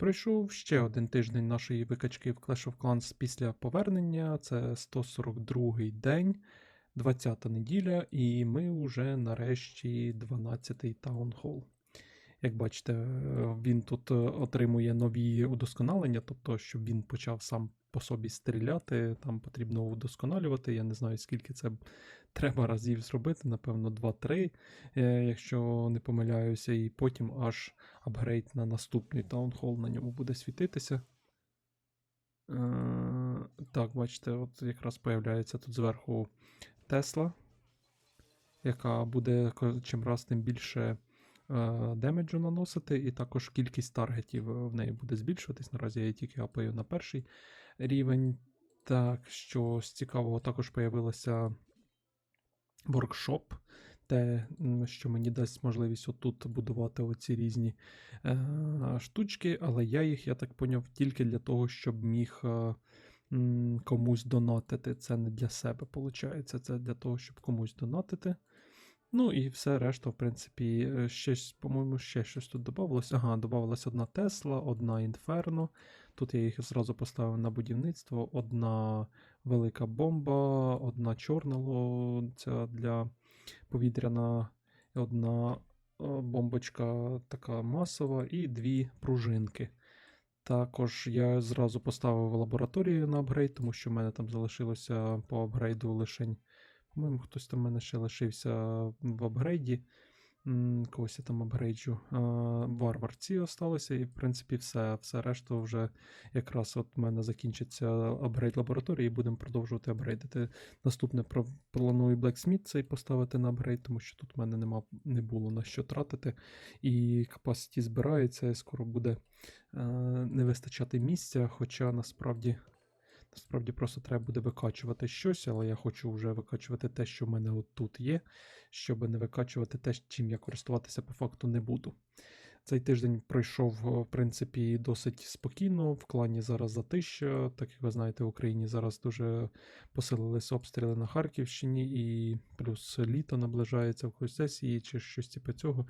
Пройшов ще один тиждень нашої викачки в Clash of Clans після повернення. Це 142-й день, 20-та неділя, і ми вже нарешті 12-й таунхол. Як бачите, він тут е, отримує нові удосконалення, тобто, щоб він почав сам по собі стріляти, там потрібно удосконалювати. Я не знаю, скільки це треба разів зробити, напевно, 2-3, е, якщо не помиляюся, і потім аж апгрейд на наступний таунхол на ньому буде світитися. Е, Так, бачите, от якраз появляється тут зверху Тесла, яка буде чим раз тим більше е, демеджу наносити, і також кількість таргетів в неї буде збільшуватись. Наразі я її тільки апаю на перший рівень. Так, що з цікавого також появилося воркшоп, те, що мені дасть можливість отут будувати оці різні е, штучки, але я їх, я так поняв, тільки для того, щоб міг е, комусь донатити. Це не для себе, виходить. Це для того, щоб комусь донатити. Ну і все решта, в принципі, е, щось, по-моєму, ще щось тут додавалось. Ага, додавалась одна Тесла, одна Інферно. Тут я їх зразу поставив на будівництво. Одна велика бомба, одна чорна ця для повітряна, одна е, бомбочка така масова, і дві пружинки. Також я зразу поставив лабораторію на апгрейд, тому що в мене там залишилося по апгрейду лишень. По-моєму, хтось там в мене ще лишився в апгрейді. Когось я там апгрейджу. А, Варварці осталося, і в принципі все. Все решту вже якраз от в мене закінчиться апгрейд лабораторії, і будемо продовжувати апгрейдити. Наступне планую Blacksmith цей поставити на апгрейд, тому що тут в мене нема, не було на що тратити. І capacity збирається, і скоро буде е, не вистачати місця, хоча насправді. Насправді просто треба буде викачувати щось, але я хочу вже викачувати те, що в мене от тут є, щоб не викачувати те, чим я користуватися по факту не буду. Цей тиждень пройшов, в принципі, досить спокійно. В клані зараз затища. Так як ви знаєте, в Україні зараз дуже посилились обстріли на Харківщині, і плюс літо наближається в сесії чи щось типу цього.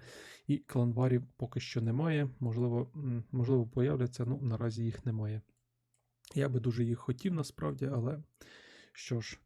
І кланварів поки що немає. Можливо, можливо, появляться, ну наразі їх немає. Я би дуже їх хотів насправді, але що ж,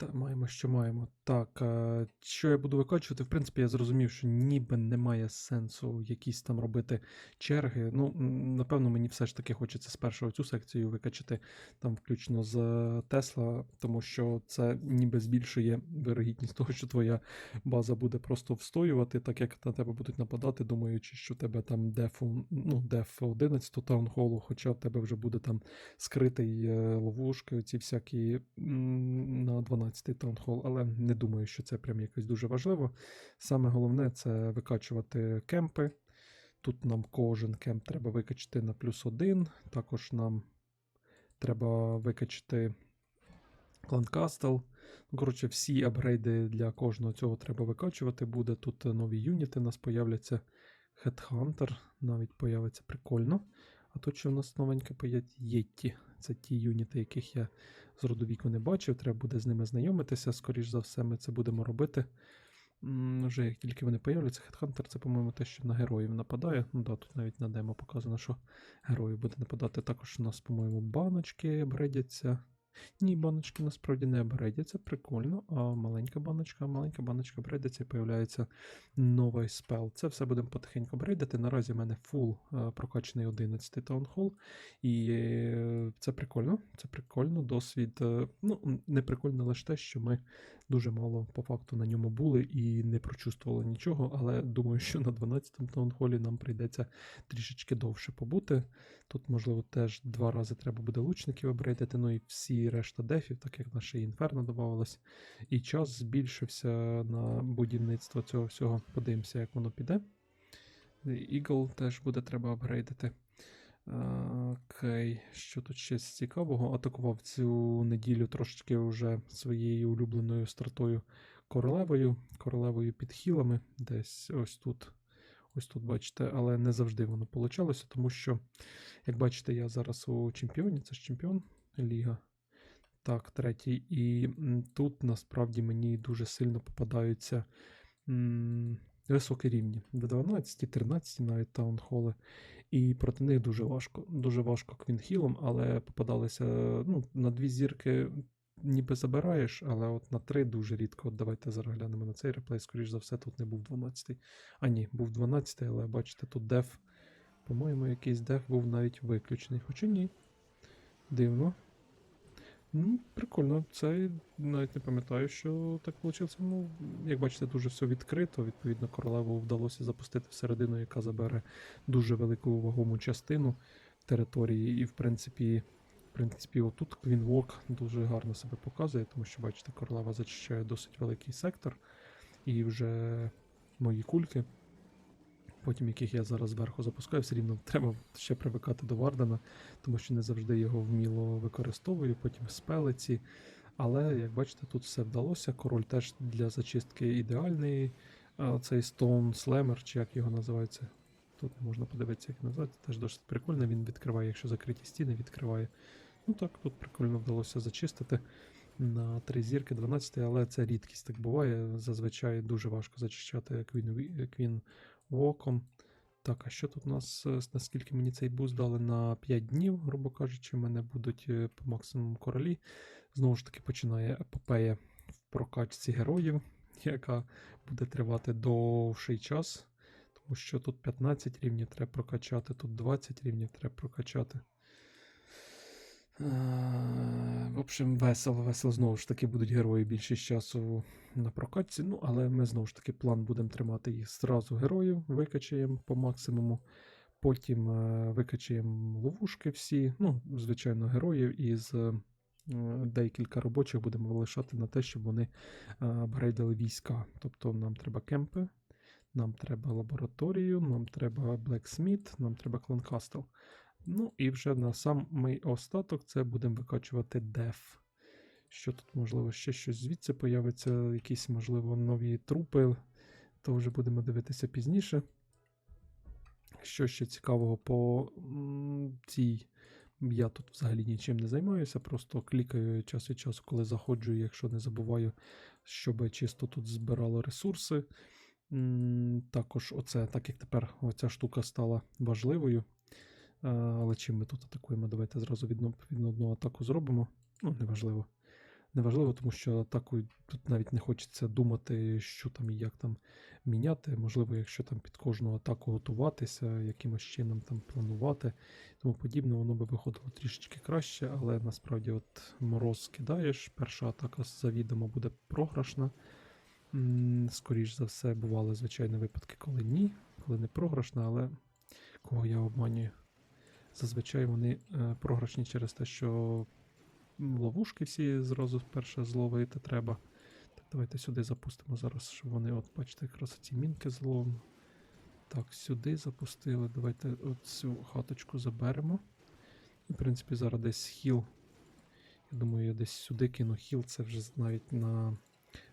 та маємо, що маємо. Так, а, що я буду викачувати? В принципі, я зрозумів, що ніби немає сенсу якісь там робити черги. Ну, напевно, мені все ж таки хочеться спершу цю секцію викачати, там, включно з е, Тесла, тому що це ніби збільшує вирогідність того, що твоя база буде просто встоювати, так як на тебе будуть нападати, думаючи, що в тебе там деф, ну, деф 11 таунхолу, хоча в тебе вже буде там скритий е, ловушки, ці всякі на 12. 11 таунхол, але не думаю, що це прям якось дуже важливо. Саме головне це викачувати кемпи. Тут нам кожен кемп треба викачати на плюс один. Також нам треба викачити кланкастел. Ну, коротше, всі апгрейди для кожного цього треба викачувати. Буде тут е, нові юніти, у нас появляться Headhunter, навіть появиться прикольно. А тут ще в нас новеньке поять Єтті. Це ті юніти, яких я з роду віку не бачив. Треба буде з ними знайомитися. Скоріш за все, ми це будемо робити. Вже як тільки вони появляться, Headhunter це, по-моєму, те, що на героїв нападає. Ну да, тут навіть на демо показано, що героїв буде нападати. Також у нас, по-моєму, баночки бредяться. Ні, баночки насправді не бредяться, прикольно. А маленька баночка, маленька баночка бредиться і появляється новий спел. Це все будемо потихеньку брейдити. Наразі в мене фул е, прокачаний 11 таунхол. І е, це прикольно. Це прикольно. Досвід. е, Ну, не прикольно лише те, що ми дуже мало по факту на ньому були і не прочувствували нічого. Але думаю, що на 12-му таунхолі нам прийдеться трішечки довше побути. Тут, можливо, теж два рази треба буде лучників обрейдити, ну і всі решта дефів, так як наше інферно додавалось. І час збільшився на будівництво цього всього. Подивимося, як воно піде. Eagle теж буде треба апгрейдити. Окей, що тут ще з цікавого? Атакував цю неділю трошечки вже своєю улюбленою стратою королевою, королевою під хілами, десь ось тут. Ось тут бачите, але не завжди воно вийшло, тому що, як бачите, я зараз у чемпіоні, це ж чемпіон Ліга. Так, третій. І тут насправді мені дуже сильно попадаються високі рівні. До 12, 13 навіть таунхоли. І проти них дуже важко. Дуже важко квінхілом, але попадалися ну, на дві зірки ніби забираєш, але от на три дуже рідко. От давайте зараз глянемо на цей реплей. Скоріш за все, тут не був 12-й. А ні, був 12-й, але бачите, тут деф. По-моєму, якийсь деф був навіть виключений. Хоча ні. Дивно. Ну, прикольно. Це навіть не пам'ятаю, що так вийшло. Ну, як бачите, дуже все відкрито. Відповідно, королеву вдалося запустити всередину, яка забере дуже велику вагому частину території. І, в принципі, в принципі, отут Квінвок дуже гарно себе показує, тому що, бачите, королева зачищає досить великий сектор. І вже мої кульки, потім яких я зараз зверху запускаю, все рівно треба ще привикати до Вардена, тому що не завжди його вміло використовую, потім спелиці. Але, як бачите, тут все вдалося. Король теж для зачистки ідеальний. Цей Stone Slammer, чи як його називається. Тут можна подивитися, як називається. Теж досить прикольно. Він відкриває, якщо закриті стіни, відкриває. Ну так, тут прикольно вдалося зачистити на три зірки 12, але це рідкість так буває. Зазвичай дуже важко зачищати Queen, Walk'ом. Так, а що тут у нас, е, наскільки мені цей буст дали на 5 днів, грубо кажучи, мене будуть е, по максимуму королі. Знову ж таки, починає епопея в прокачці героїв, яка буде тривати довший час. Тому що тут 15 рівнів треба прокачати, тут 20 рівнів треба прокачати. Е, В общем, весело, весело. Знову ж таки, будуть герої більшість часу на прокатці. Ну, але ми знову ж таки план будемо тримати їх зразу героїв, викачаємо по максимуму. Потім е, викачаємо ловушки всі. Ну, звичайно, героїв із е, декілька робочих будемо лишати на те, щоб вони апгрейдили війська. Тобто нам треба кемпи, нам треба лабораторію, нам треба Blacksmith, нам треба Кланкастл. Ну і вже на самий остаток це будемо викачувати деф. Що тут, можливо, ще щось звідси появиться, якісь, можливо, нові трупи, то вже будемо дивитися пізніше. Що ще цікавого по цій. Я тут взагалі нічим не займаюся, просто клікаю час від часу, коли заходжу, якщо не забуваю, щоб чисто тут збирало ресурси. Також, оце, так як тепер оця штука стала важливою. Але чим ми тут атакуємо? Давайте зразу відно, відно одну атаку зробимо. Ну, неважливо. Неважливо, тому що атакою тут навіть не хочеться думати, що там і як там міняти. Можливо, якщо там під кожну атаку готуватися, якимось чином там планувати, тому подібне, воно би виходило трішечки краще, але насправді от мороз кидаєш, перша атака завідомо буде програшна. М, Скоріш за все, бували звичайні випадки, коли ні, коли не програшна, але кого я обманюю. Зазвичай вони е, програшні через те, що ловушки всі зразу перше зловити треба. Так, давайте сюди запустимо зараз, щоб вони, от бачите, якраз ці мінки зловимо. Так, сюди запустили. Давайте цю хаточку заберемо. І, в принципі, зараз десь хіл. Я думаю, я десь сюди кину хіл, це вже навіть на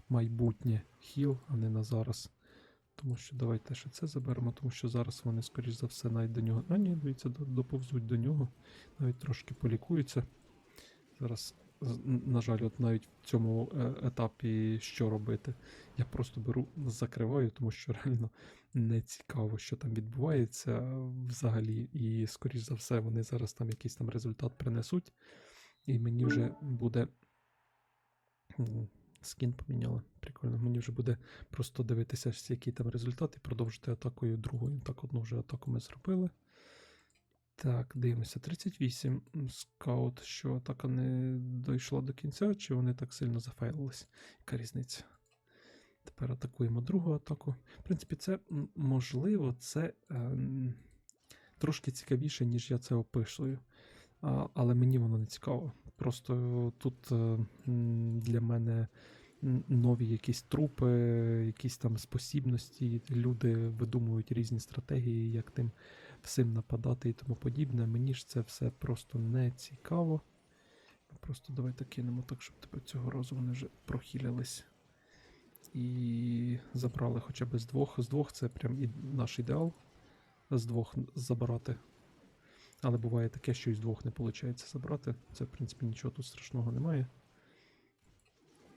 майбутнє хіл, а не на зараз. Тому що давайте ще це заберемо, тому що зараз вони, скоріш за все, навіть до нього. А ні, дивіться, доповзуть до нього. Навіть трошки полікуються. Зараз, на жаль, от навіть в цьому е, етапі що робити. Я просто беру, закриваю, тому що реально не цікаво, що там відбувається взагалі. І, скоріш за все, вони зараз там якийсь там результат принесуть. І мені вже буде. Скін поміняли. Прикольно. Мені вже буде просто дивитися, який там результат, і продовжити атакою другою. Так, одну вже атаку ми зробили. Так, дивимося. 38. Скаут, що атака не дійшла до кінця, чи вони так сильно зафейлились? Яка різниця? Тепер атакуємо другу атаку. В принципі, це можливо, це ем, трошки цікавіше, ніж я це описую. Але мені воно не цікаво. Просто тут е, для мене нові якісь трупи, якісь там спосібності. Люди видумують різні стратегії, як тим всім нападати і тому подібне. Мені ж це все просто не цікаво. Просто давайте кинемо так, щоб тепер цього разу вони вже прохилялись. І забрали хоча б з двох. З двох це прям і наш ідеал. З двох забирати. Але буває таке, що і з двох не виходить забрати. Це, в принципі, нічого тут страшного немає.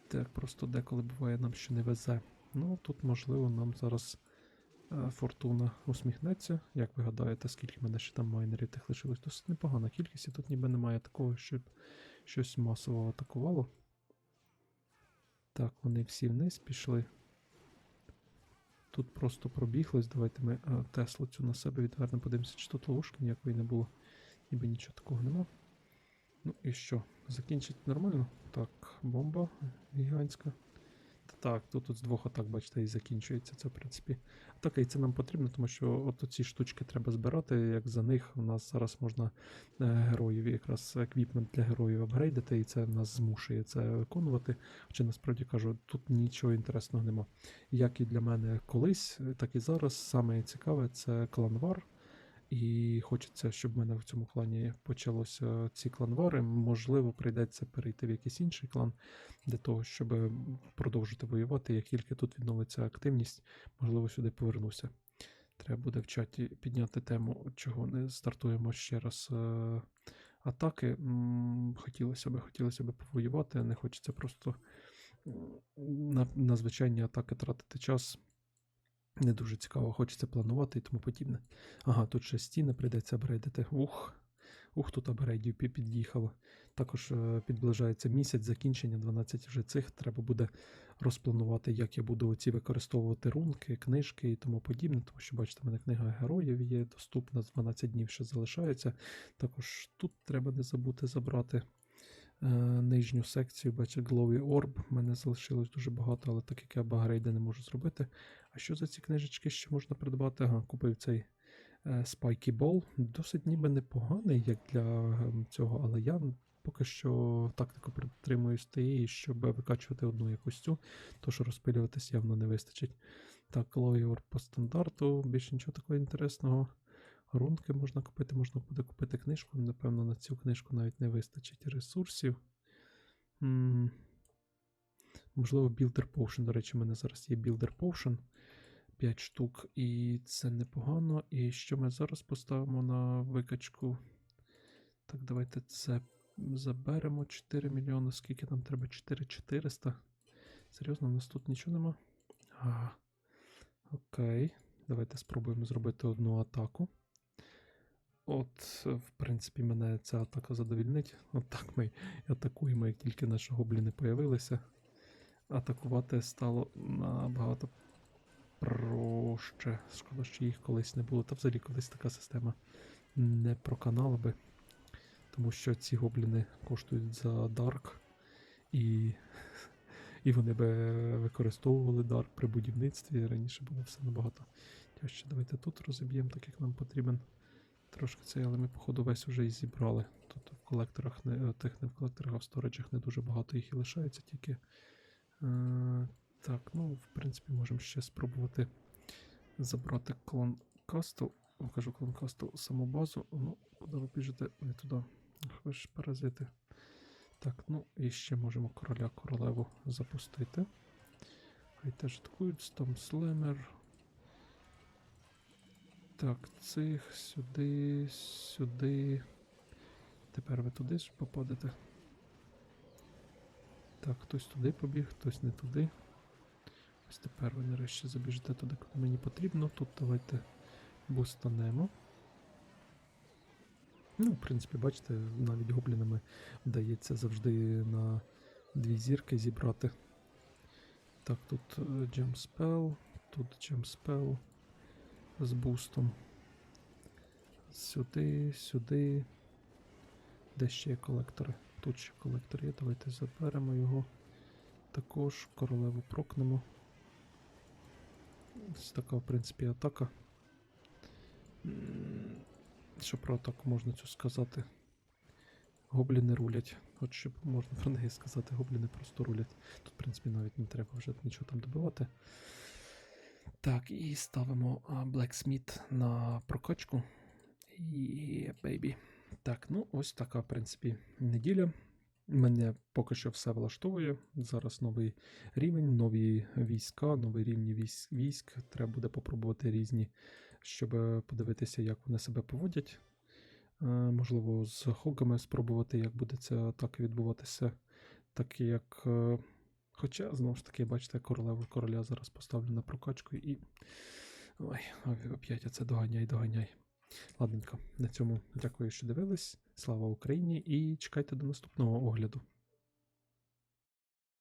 Так, просто деколи буває нам що не везе. Ну, тут, можливо, нам зараз Е, Фортуна усміхнеться. Як ви гадаєте, скільки мене ще там майнерів тих лишилось? Досить непогана кількість, і тут ніби немає такого, щоб щось масово атакувало. Так, вони всі вниз пішли. Тут просто пробіглись. Давайте ми е, Теслу цю на себе відвернемо, подивимося, чи тут ловушки ніякої не було. Ніби нічого такого нема. Ну і що? Закінчить нормально? Так, бомба гігантська. Так, тут, тут з двох атак, бачите, і закінчується це, в принципі. Атака, і це нам потрібно, тому що от ці штучки треба збирати. Як за них у нас зараз можна е, героїв, якраз еквіпмент для героїв апгрейдити, і це нас змушує це виконувати. Хоча насправді кажу, тут нічого інтересного нема. Як і для мене колись, так і зараз. Саме цікаве це кланвар. І хочеться, щоб в мене в цьому клані почалося ці кланвари. Можливо, прийдеться перейти в якийсь інший клан для того, щоб продовжити воювати. Як тільки тут відновиться активність, можливо, сюди повернуся. Треба буде в чаті підняти тему, чого не стартуємо ще раз е, атаки. Хотілося б, хотілося б повоювати, не хочеться просто на, на звичайні атаки тратити час. Не дуже цікаво, хочеться планувати і тому подібне. Ага, тут ще стіни прийдеться апгрейдити. Ух, ух, тут апгрейдів пі- під'їхало. Також е, підближається місяць закінчення 12 вже цих. Треба буде розпланувати, як я буду оці використовувати рунки, книжки і тому подібне. Тому що, бачите, в мене книга героїв є доступна, з 12 днів ще залишається. Також тут треба не забути забрати е, нижню секцію, бачите, Glowy Orb. У мене залишилось дуже багато, але так як я багрейди не можу зробити. А що за ці книжечки ще можна придбати? Ага, купив цей е, Spiky Ball. Досить ніби непоганий, як для ем, цього, але я поки що тактику притримуюсь тієї, щоб викачувати одну якусь цю, то що розпилюватись явно не вистачить. Так, Лойор по стандарту, більше нічого такого інтересного. Рунки можна купити, можна буде купити книжку. Напевно, на цю книжку навіть не вистачить ресурсів. м Можливо, Builder Potion. До речі, у мене зараз є Builder Potion. 5 штук, і це непогано. І що ми зараз поставимо на викачку? Так, давайте це заберемо 4 мільйони. Скільки нам треба? 4400. Серйозно, у нас тут нічого нема? А, окей. Давайте спробуємо зробити одну атаку. От, в принципі, мене ця атака задовільнить. От так ми і атакуємо, як тільки наші гобліни появилися. Атакувати стало набагато проще. Шкода, що їх колись не було. Та взагалі колись така система не проканала би. Тому що ці гобліни коштують за Дарк, і, і вони би використовували Дарк при будівництві. Раніше було все набагато тяжче. Давайте тут розіб'ємо, так як нам потрібен. Трошки цей, але ми, походу, весь уже і зібрали. Тут в колекторах, не, тих не в колекторах, а в сториджах не дуже багато їх і лишається тільки. Е, так, ну, в принципі, можемо ще спробувати забрати клон Кастл. Кажу клон Кастл саму базу. Ну, куди ви біжите? Не туди. Ах, Ви ж паразити. Так, ну і ще можемо короля королеву запустити. Хай теж атакують. Стомслемер. Так, цих сюди, сюди. Тепер ви туди ж попадете. Так, хтось туди побіг, хтось не туди. Ось тепер ви нарешті забіжите туди, куди мені потрібно. Тут давайте бустанемо. Ну, в принципі, бачите, навіть гоблінами вдається завжди на дві зірки зібрати. Так, тут джемспел, тут джемспел з бустом. Сюди, сюди. Де ще є колектори? Тут ще колектор є. Давайте заберемо його. Також королеву прокнемо. Ось така, в принципі, атака. Що про атаку можна цю сказати? Гобліни рулять. От що можна про неї сказати, гобліни просто рулять. Тут, в принципі, навіть не треба вже нічого там добивати. Так, і ставимо Blacksmith на прокачку. І бейбі. Так, ну ось така, в принципі, неділя. Мене поки що все влаштовує. Зараз новий рівень, нові війська, новий рівні військ. військ. Треба буде попробувати різні, щоб е, подивитися, як вони себе поводять. Е, Можливо, з хогами спробувати, як буде ця атака відбуватися. Так як. е, Хоча, знову ж таки, бачите, королеву короля зараз поставлю на прокачку і Ой, оп'ять оце доганяй, доганяй. Ладненько, на цьому дякую, що дивились. Слава Україні і чекайте до наступного огляду.